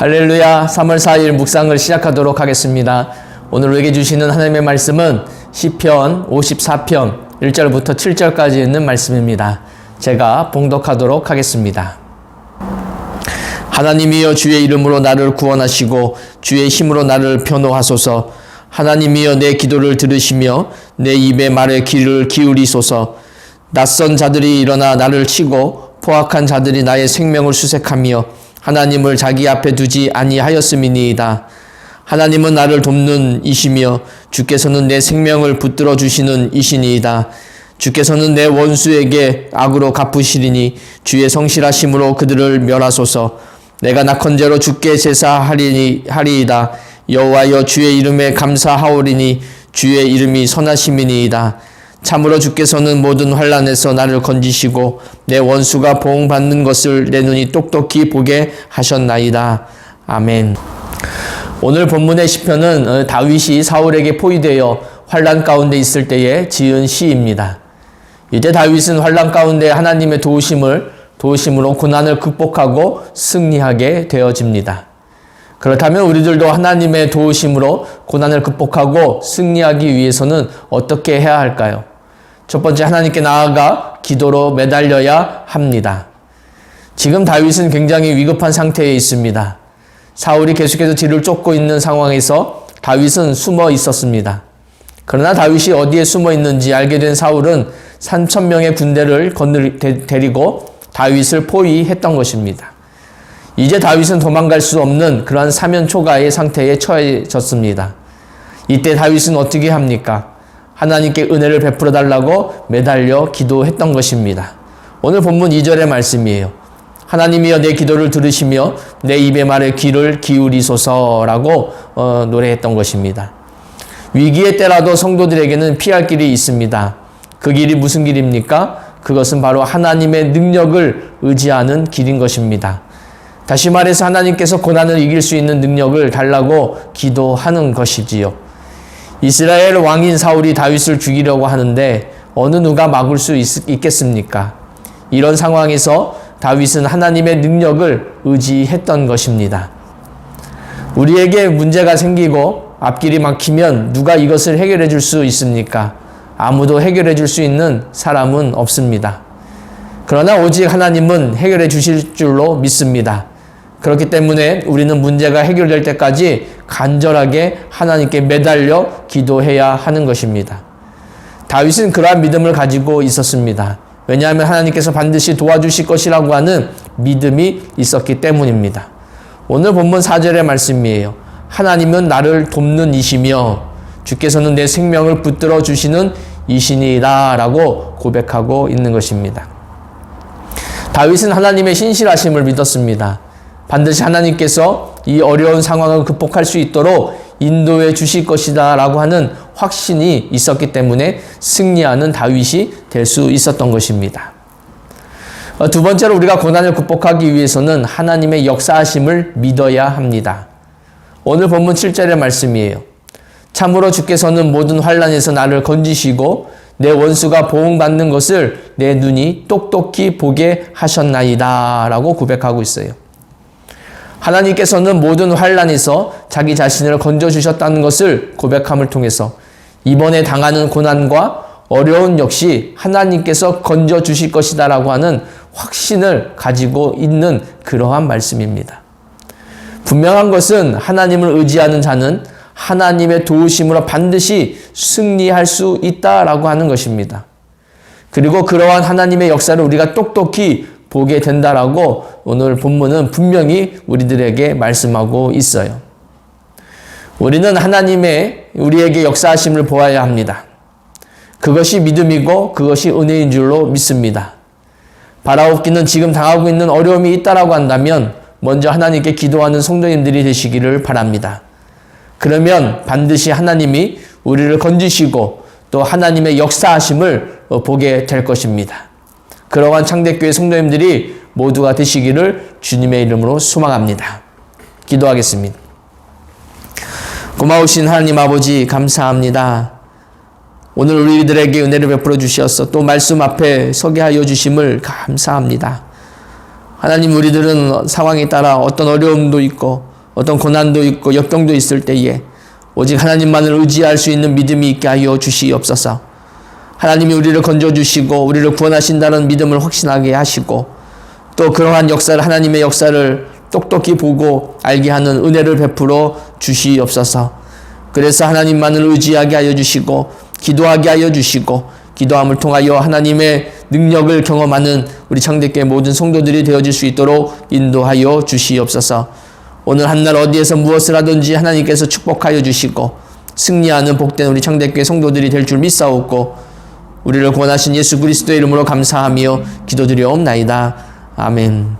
할렐루야 3월 4일 묵상을 시작하도록 하겠습니다. 오늘 우리에게 주시는 하나님의 말씀은 시편 54편 1절부터 7절까지 있는 말씀입니다. 제가 봉독하도록 하겠습니다. 하나님이여 주의 이름으로 나를 구원하시고 주의 힘으로 나를 변호하소서 하나님이여 내 기도를 들으시며 내 입의 말에 귀를 기울이소서 낯선 자들이 일어나 나를 치고 포악한 자들이 나의 생명을 수색하며 하나님을 자기 앞에 두지 아니하였음이니이다. 하나님은 나를 돕는 이시며 주께서는 내 생명을 붙들어 주시는 이시니이다. 주께서는 내 원수에게 악으로 갚으시리니 주의 성실하심으로 그들을 멸하소서. 내가 낙헌제로 주께 제사하리니 하리이다. 여호와여 주의 이름에 감사하오리니 주의 이름이 선하심이니이다. 참으로 주께서는 모든 환란에서 나를 건지시고 내 원수가 보응받는 것을 내 눈이 똑똑히 보게 하셨나이다. 아멘. 오늘 본문의 시편은 어, 다윗이 사울에게 포위되어 환란 가운데 있을 때에 지은 시입니다. 이제 다윗은 환란 가운데 하나님의 도우심을 도우심으로 고난을 극복하고 승리하게 되어집니다. 그렇다면 우리들도 하나님의 도우심으로 고난을 극복하고 승리하기 위해서는 어떻게 해야 할까요? 첫 번째 하나님께 나아가 기도로 매달려야 합니다. 지금 다윗은 굉장히 위급한 상태에 있습니다. 사울이 계속해서 뒤를 쫓고 있는 상황에서 다윗은 숨어 있었습니다. 그러나 다윗이 어디에 숨어 있는지 알게 된 사울은 3천 명의 군대를 건들 데리고 다윗을 포위했던 것입니다. 이제 다윗은 도망갈 수 없는 그러한 사면 초가의 상태에 처해졌습니다. 이때 다윗은 어떻게 합니까? 하나님께 은혜를 베풀어 달라고 매달려 기도했던 것입니다. 오늘 본문 2절의 말씀이에요. 하나님이여 내 기도를 들으시며 내 입의 말에 귀를 기울이소서라고 어, 노래했던 것입니다. 위기의 때라도 성도들에게는 피할 길이 있습니다. 그 길이 무슨 길입니까? 그것은 바로 하나님의 능력을 의지하는 길인 것입니다. 다시 말해서 하나님께서 고난을 이길 수 있는 능력을 달라고 기도하는 것이지요. 이스라엘 왕인 사울이 다윗을 죽이려고 하는데 어느 누가 막을 수 있, 겠습니까 이런 상황에서 다윗은 하나님의 능력을 의지했던 것입니다. 우리에게 문제가 생기고 앞길이 막히면 누가 이것을 해결해 줄 수 있습니까? 아무도 해결해 줄 수 있는 사람은 없습니다. 그러나 오직 하나님은 해결해 주실 줄로 믿습니다. 그렇기 때문에 우리는 문제가 해결될 때까지 간절하게 하나님께 매달려 기도해야 하는 것입니다. 다윗은 그러한 믿음을 가지고 있었습니다. 왜냐하면 하나님께서 반드시 도와주실 것이라고 하는 믿음이 있었기 때문입니다. 오늘 본문 4절의 말씀이에요. 하나님은 나를 돕는 이시며 주께서는 내 생명을 붙들어 주시는 이신이다 라고 고백하고 있는 것입니다. 다윗은 하나님의 신실하심을 믿었습니다. 반드시 하나님께서 이 어려운 상황을 극복할 수 있도록 인도해 주실 것이다 라고 하는 확신이 있었기 때문에 승리하는 다윗이 될 수 있었던 것입니다. 어, 두 번째로 우리가 고난을 극복하기 위해서는 하나님의 역사하심을 믿어야 합니다. 오늘 본문 7절의 말씀이에요. 참으로 주께서는 모든 환란에서 나를 건지시고 내 원수가 보응받는 것을 내 눈이 똑똑히 보게 하셨나이다 라고 고백하고 있어요. 하나님께서는 모든 환란에서 자기 자신을 건져 주셨다는 것을 고백함을 통해서 이번에 당하는 고난과 어려운 역시 하나님께서 건져 주실 것이다라고 하는 확신을 가지고 있는 그러한 말씀입니다. 분명한 것은 하나님을 의지하는 자는 하나님의 도우심으로 반드시 승리할 수 있다라고 하는 것입니다. 그리고 그러한 하나님의 역사를 우리가 똑똑히 보게 된다라고 오늘 본문은 분명히 우리들에게 말씀하고 있어요. 우리는 하나님의 우리에게 역사하심을 보아야 합니다. 그것이 믿음이고 그것이 은혜인 줄로 믿습니다. 바라옵기는 지금 당하고 있는 어려움이 있다라고 한다면 먼저 하나님께 기도하는 성도님들이 되시기를 바랍니다. 그러면 반드시 하나님이 우리를 건지시고 또 하나님의 역사하심을 보게 될 것입니다. 그러한 창대교회 성도님들이 모두가 되시기를 주님의 이름으로 소망합니다. 기도하겠습니다. 고마우신 하나님 아버지 감사합니다. 오늘 우리들에게 은혜를 베풀어 주셔서 또 말씀 앞에 서게 하여 주심을 감사합니다. 하나님 우리들은 상황에 따라 어떤 어려움도 있고 어떤 고난도 있고 역경도 있을 때에 오직 하나님만을 의지할 수 있는 믿음이 있게 하여 주시옵소서. 하나님이 우리를 건져주시고 우리를 구원하신다는 믿음을 확신하게 하시고 또 그러한 역사를 하나님의 역사를 똑똑히 보고 알게 하는 은혜를 베풀어 주시옵소서. 그래서 하나님만을 의지하게 하여 주시고 기도하게 하여 주시고 기도함을 통하여 하나님의 능력을 경험하는 우리 창대교회 모든 성도들이 되어질 수 있도록 인도하여 주시옵소서. 오늘 한날 어디에서 무엇을 하든지 하나님께서 축복하여 주시고 승리하는 복된 우리 창대교회 성도들이 될 줄 믿사옵고 우리를 구원하신 예수 그리스도의 이름으로 감사하며 기도드리옵나이다. 아멘.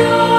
you.